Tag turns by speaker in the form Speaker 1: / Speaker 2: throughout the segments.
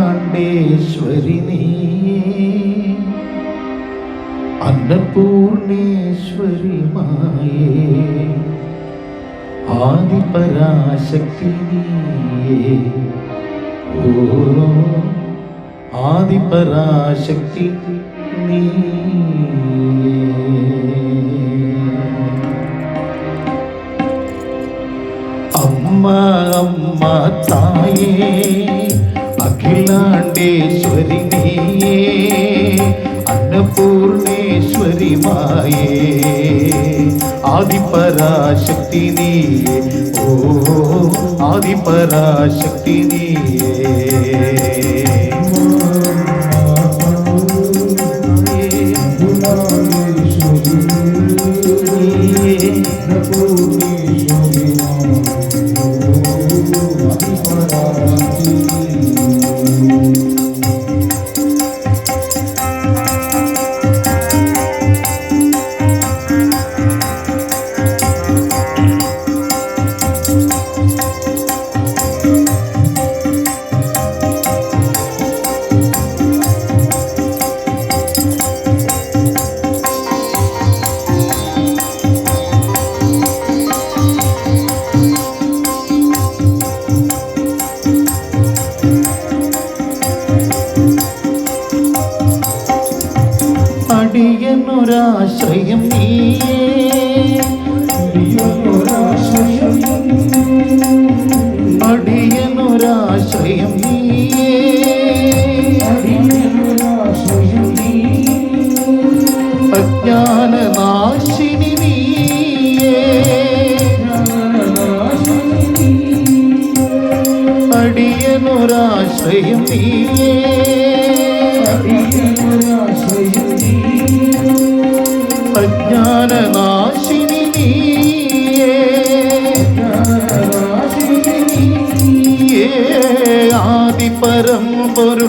Speaker 1: അഖിലാണ്ടേശ്വരി നീ അന്നപൂർണേശ്വരി മായേ ആദിപരാശക്തി നീയേ. ഓ ആദിപരാശക്തി നീയേ. അമ്മ അമ്മ തായേ അഖിലാണ്ടേശ്വരി നീയേ അന്നപൂർണേശ്വരി മായേ ആദിപരാശക്തി നീയേ ഓ ആദിപരാശക്തി നീയേ അടിയനൊരാശ്രയം നീയേ. അടിയനൊരാശ്രയം അജ്ഞാനനാശിനി നീയേ. അടിയനൊരാശ്രയം നീയേ. അജ്ഞാനനാശിനി നീയേ ആദിപരം പൊരു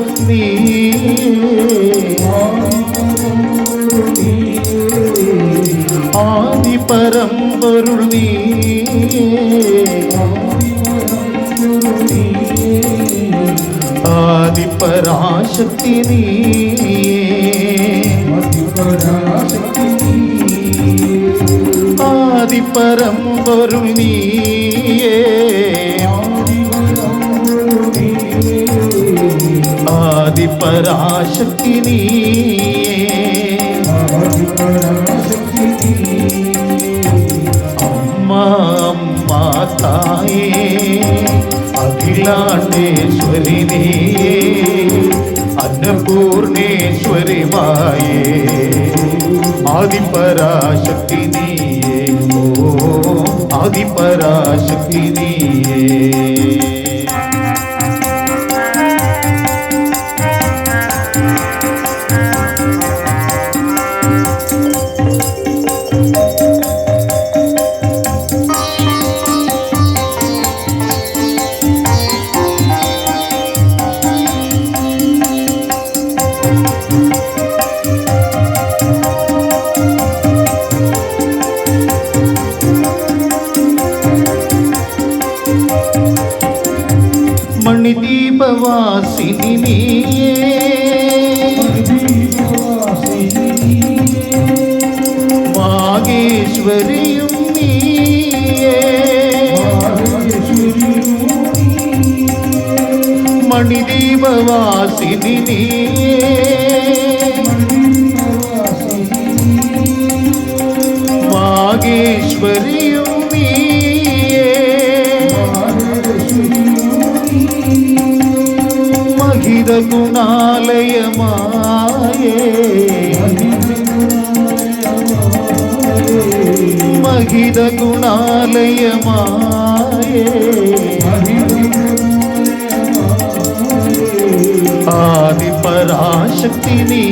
Speaker 1: ആദിപരം പൊരുൾ ആദിപരാശക്തി നീ പൊരുൾ നീയേ. ആദിപരാശക്തി നീയേ. അമ്മ അമ്മ അന്നപൂർണേശ്വരി ആദിപരാശക്തി നീയേ. ഓ ആദിപരാശക്തി നീയേ മണിദീപവാസിനി നീയേ. മാഗേശ്വരിയും നീയേ. മണിദീപവാസിനി നീയേ. മാഗേശ്വരിയും గుణాలయమాయే మహిద గుణాలయమాయే ఆది పరాశక్తిని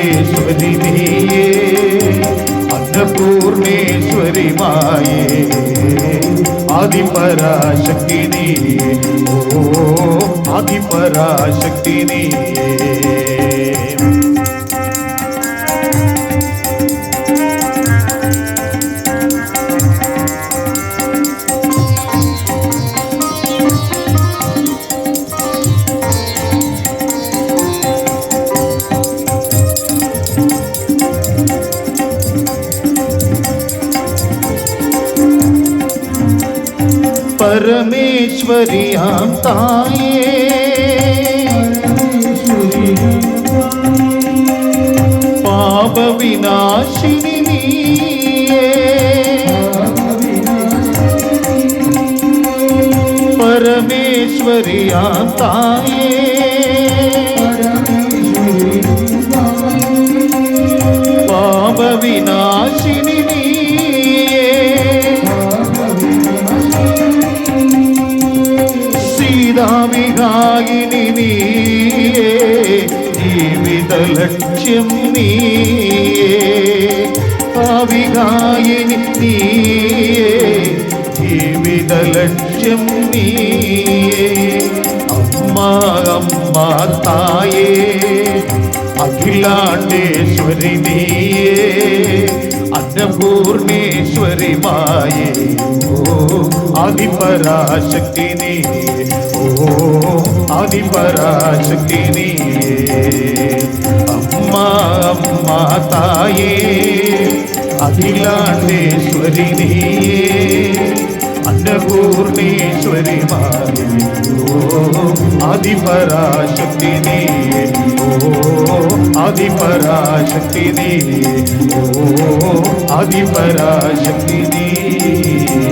Speaker 1: അഖിലാണ്ടേശ്വരി നീയേ അന്നപൂർണേശ്വരി മായേ ആദിപരാശക്തി നീ ഓ ആദിപരാശക്തി നീയേ പരമേശ്വരിയാം തായേ പാപവിനാശിനി നീയേ പരമേശ്വരിയാം തായേ പാപവിനാശിനി സീതാവിഹായിനി നീയേ ജീവിത ലക്ഷ്യം നീയേ ഭാവികായിനി നീയേ ജീവിത ലക്ഷ്യം നീയേ അമ്മ അമ്മ തായേ അഖിലാണ്ടേശ്വരി നീയേ അന്നപൂർണേശ്വരി മായേ ഓ ആദിപരാശക്തി നീയേ ഓ ആദിപരാശക്തി നീയേ അമ്മ അമ്മ തായേ അഖിലാണ്ടേശ്വരി നീയേ അന്നപൂർണേശ്വരി ഓ ആദിപരാശക്തി നീയേ ഓ ആദിപരാശക്തി നീയേ ഓ ആദിപരാശക്തി നീയേ